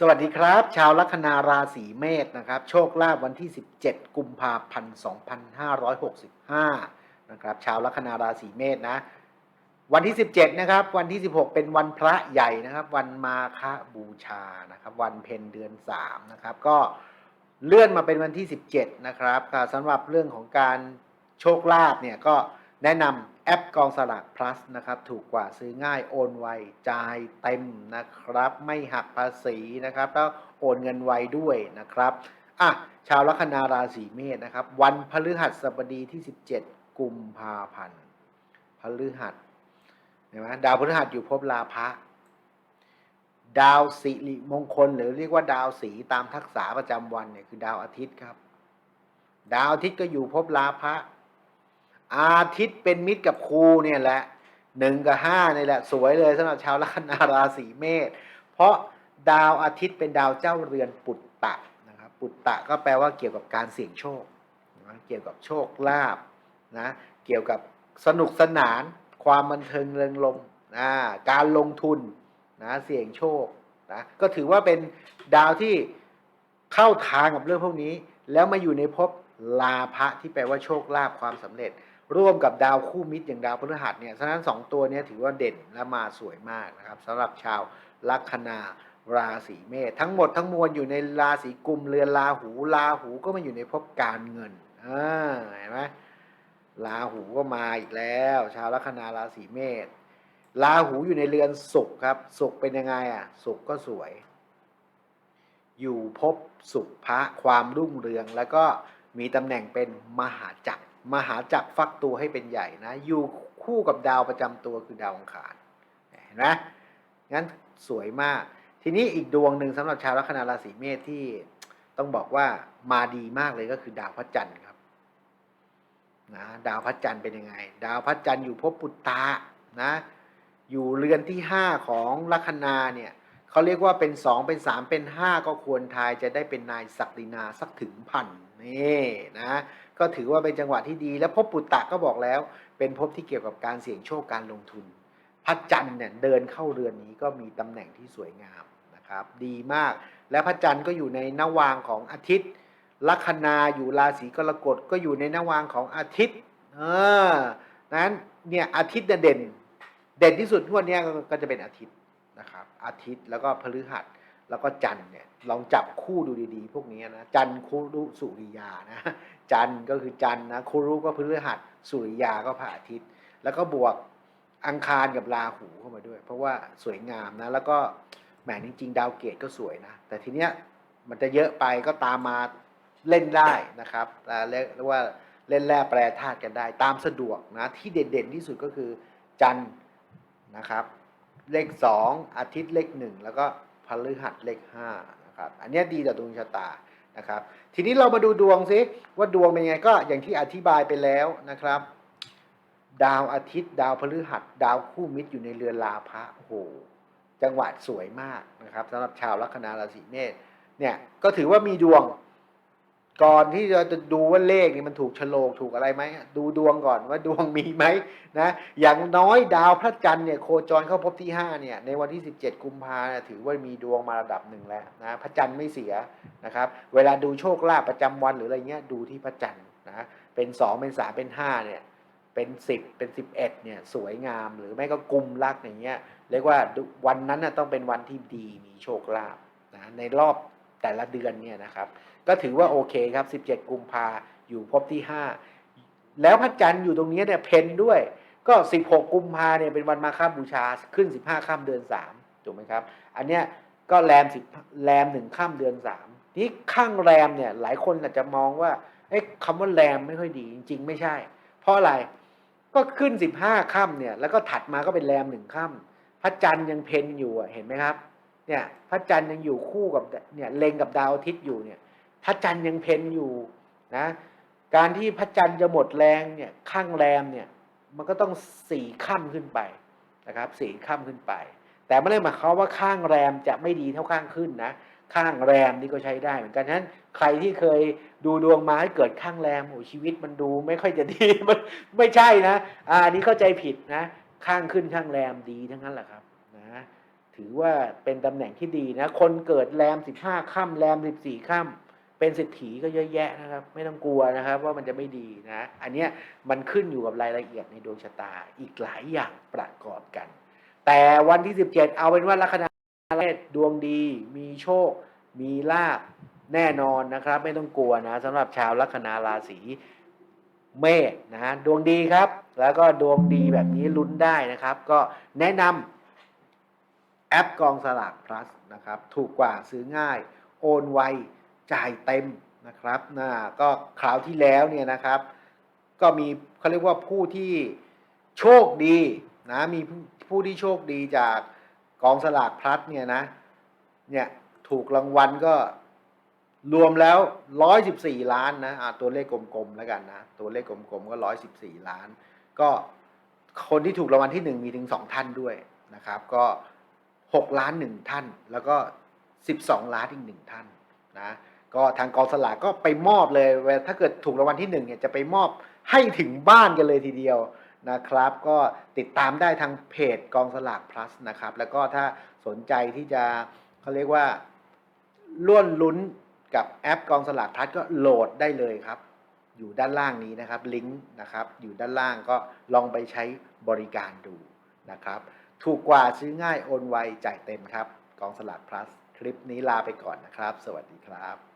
สวัสดีครับ ชาวลัคนาราศีเมษนะครับ โชคลาภวันที่ 17 กุมภาพันธ์ 2565 นะครับ ชาวลัคนาราศีเมษนะ วันที่ 17 นะครับ วันที่ 16 เป็นวันพระใหญ่นะครับ วันมาฆบูชานะครับ วันเพ็ญเดือน 3 นะครับ ก็เลื่อนมาเป็นวันที่ 17 นะครับสำหรับเรื่องของการโชคลาภเนี่ยก็แนะนำ แอปกองสลาก plus นะครับ ถูกกว่าซื้อง่ายโอนไวจ่ายเต็มนะครับ ไม่หักภาษีนะครับแล้วโอนเงินไวด้วยนะครับอะชาวลัคนาราศีเมษนะครับ วันพฤหัสบดีที่ 17 กุมภาพันธ์พฤหัสเห็นไหมดาวพฤหัสอยู่ภพลาภะดาวสิริมงคล หรือเรียกว่าดาวสีตามทักษะประจำวันเนี่ยคือดาวอาทิตย์ครับ ดาวอาทิตย์ก็อยู่ภพลาภะ อาทิตย์เป็นมิตรกับครูเนี่ยแหละหนึ่งกับห้านี่แหละสวยเลยสำหรับชาวลัคนาราศีเมษเพราะดาวอาทิตย์เป็นดาวเจ้าเรือนปุตตะนะครับปุตตะก็แปลว่าเกี่ยวกับการเสี่ยงโชคนะเกี่ยวกับโชคลาภนะเกี่ยวกับสนุกสนานความบันเทิงเริงรมย์อ่าการลงทุนนะเสี่ยงโชคนะก็ถือว่าเป็นดาวที่เข้าทางกับเรื่องพวกนี้ แล้วมาอยู่ในภพลาภะที่แปลว่าโชคลาภความสำเร็จ ร่วมกับดาวคู่มิตรอย่างดาวพฤหัสเนี่ยฉะนั้นสองตัวนี้ถือว่าเด่นและมาสวยมากนะครับสำหรับชาวลัคนาราศีเมษทั้งหมดทั้งมวลอยู่ในราศีกุมเรือนราหูราหูก็มาอยู่ในภพการเงินอ่าเห็นไหมราหูก็มาอีกแล้ว ชาวลัคนาราศีเมษราหูอยู่ในเรือนสุขครับ สุขเป็นยังไงอะ สุขก็สวย อยู่ภพสุขพระความรุ่งเรือง แล้วก็มีตำแหน่งเป็นมหาจักร มหาจักรฟักตัวให้เป็นใหญ่นะ อยู่คู่กับดาวประจำตัวคือดาวอังคารเห็นไหมงั้นสวยมาก ทีนี้อีกดวงหนึ่งสำหรับชาวลัคนาราศีเมษที่ต้องบอกว่ามาดีมากเลยก็คือดาวพระจันทร์ครับนะดาวพระจันทร์เป็นยังไง ดาวพระจันทร์อยู่ภพปุตตะนะ อยู่เรือนที่ห้าของลัคนาเนี่ยเขาเรียกว่าเป็นสองเป็นสามเป็นห้าก็ควรทายจะได้เป็นนายศักดินาสักถึงพันนี่นะ ก็ถือว่าเป็นจังหวะที่ดี แล้วภพปุตตะก็บอกแล้ว เป็นภพที่เกี่ยวกับการเสี่ยงโชคการลงทุนพระจันทร์เนี่ยเดินเข้าเรือนนี้ก็มีตำแหน่งที่สวยงามนะครับ ดีมาก และพระจันทร์ก็อยู่ในนวางของอาทิตย์ลัคนาอยู่ราศีกรกฎก็อยู่ในนวางของอาทิตย์เออนั้นเนี่ยอาทิตย์เนี่ยเด่น เด่นที่สุดทุกวันนี้ก็จะเป็นอาทิตย์นะครับ อาทิตย์แล้วก็พฤหัส แล้วก็จันเนี่ยลองจับคู่ดูดีๆ พวกนี้นะจันคุรุสุริยานะจันก็คือจันนะคุรุก็พฤหัสสุริยาก็พระอาทิตย์ แล้วก็บวกอังคารกับราหูเข้ามาด้วย เพราะว่าสวยงามนะแล้วก็แหมจริงๆดาวเกตก็สวยนะ แต่ทีเนี้ยมันจะเยอะไปก็ตามมาเล่นได้นะครับเรียกว่าเล่นแร่แปรธาตุกันได้ ตามสะดวกนะที่เด่นๆที่สุดก็คือจันนะครับ เลขสองอาทิตย์เลขหนึ่งแล้วก็ พฤหัสเลขห้านะครับอันนี้ดีต่อดวงชะตานะครับ ทีนี้เรามาดูดวงซิว่าดวงเป็นยังไงก็อย่างที่อธิบายไปแล้วนะครับ ดาวอาทิตย์ ดาวพฤหัส ดาวคู่มิตรอยู่ในเรือนลาพะโอ้โหจังหวะสวยมากนะครับสำหรับชาวลัคนาราศีเมษเนี่ยก็ถือว่ามีดวง ก่อนที่จะดูว่าเลขนี่มันถูกโฉลกถูกอะไรไหมดูดวงก่อนว่าดวงมีไหมนะอย่างน้อยดาวพระจันทร์เนี่ยโคจรเข้าภพที่5เนี่ยในวันที่ 17 กุมภาเนี่ยถือว่ามีดวงมาระดับหนึ่งแล้วนะพระจันทร์ไม่เสียนะครับเวลาดูโชคลาภประจำวันหรืออะไรเงี้ยดูที่พระจันทร์นะเป็น2เป็น3เป็น5เนี่ยเป็น 10 เป็น 11เนี่ยสวยงามหรือไม่ก็กุมรักอย่างเงี้ยเรียกว่าวันนั้นน่ะต้องเป็นวันที่ดีมีโชคลาภนะในรอบ แต่ละเดือนเนี่ยนะครับก็ถือว่าโอเคครับ 17 กุมภาอยู่ภพที่ 5 แล้วพระจันทร์อยู่ตรงนี้เนี่ยเพนด้วย ก็ 16 กุมภาเนี่ยเป็นวันมาฆบูชาขึ้น 15ค่ำเดือน 3 ถูกไหมครับ อันเนี้ยก็แรม10แรมหนึ่งค่ำเดือน 3 นี่ข้างแรมเนี่ยหลายคนอาจจะมองว่าเอ๊ะคำว่าแรมไม่ค่อยดีจริง ๆ ไม่ใช่ เพราะอะไรก็ขึ้น 15 ค่ำเนี่ยแล้วก็ถัดมาก็เป็นแรมหนึ่งค่ำพระจันทร์ยังเพนอยู่เห็นไหมครับ เนี่ยพระจันทร์ยังอยู่คู่กับเนี่ยเล็งกับดาวอาทิตย์อยู่เนี่ยพระจันทร์ยังเพนอยู่นะการที่พระจันทร์จะหมดแรงเนี่ยข้างแรมเนี่ยมันก็ต้องสี่ค่ำขึ้นไปนะครับสี่ค่ำขึ้นไป แต่ไม่ได้หมายความว่าข้างแรมจะไม่ดีเท่าข้างขึ้นนะข้างแรมนี่ก็ใช้ได้เหมือนกันฉะนั้นใครที่เคยดูดวงมาให้เกิดข้างแรมโอ้ชีวิตมันดูไม่ค่อยจะดีมันไม่ใช่นะอ่านี้เข้าใจผิดนะ ข้างขึ้นข้างแรมดีทั้งนั้นแหละครับ ถือว่าเป็นตำแหน่งที่ดีนะ คนเกิดแรมสิบห้าค่ำแรมสิบสี่ค่ำเป็นเศรษฐีก็เยอะแยะนะครับ ไม่ต้องกลัวนะครับ ว่ามันจะไม่ดีนะ อันเนี้ยมันขึ้นอยู่กับรายละเอียดในดวงชะตาอีกหลายอย่างประกอบกัน แต่วันที่สิบเจ็ดเอาเป็นว่าลัคนาเลขดวงดี มีโชค มีลาบแน่นอนนะครับ ไม่ต้องกลัวนะสำหรับชาวลัคนาราศีเมษนะดวงดีครับ แล้วก็ดวงดีแบบนี้ลุ้นได้นะครับ ก็แนะนำ แอปกองสลาก plus นะครับถูกกว่าซื้อง่าย โอนไวจ่ายเต็มนะครับนะก็คราวที่แล้วเนี่ยนะครับ ก็มีเขาเรียกว่าผู้ที่โชคดีนะมีผู้ที่โชคดีจากกองสลากพลัสเนี่ยนะเนี่ยถูกรางวัลก็รวมแล้วร้อยสิบสี่ล้านนะะตัวเลขกลมๆแล้วกันนะ ตัวเลขกลมๆก็ร้อยสิบสี่ล้าน ก็คนที่ถูกรางวัลที่หนึ่งมีถึงสองท่านด้วยนะครับ ก็ หกล้านหนึ่งท่าน แล้วก็สิบสองล้านอีกหนึ่งท่านนะก็ทางกองสลากก็ไปมอบเลยเวลาถ้าเกิดถูกรางวัลที่หนึ่งเนี่ยจะไปมอบให้ถึงบ้านกันเลยทีเดียวนะครับ ก็ติดตามได้ทางเพจกองสลาก plus นะครับ แล้วก็ถ้าสนใจที่จะเขาเรียกว่าร่วนลุ้นกับแอปกองสลาก plus ก็โหลดได้เลยครับ อยู่ด้านล่างนี้นะครับลิงก์นะครับ อยู่ด้านล่างก็ลองไปใช้บริการดูนะครับ ถูกกว่าซื้อง่ายโอนไวจ่ายเต็มครับ กองสลากพลัส คลิปนี้ลาไปก่อนนะครับ สวัสดีครับ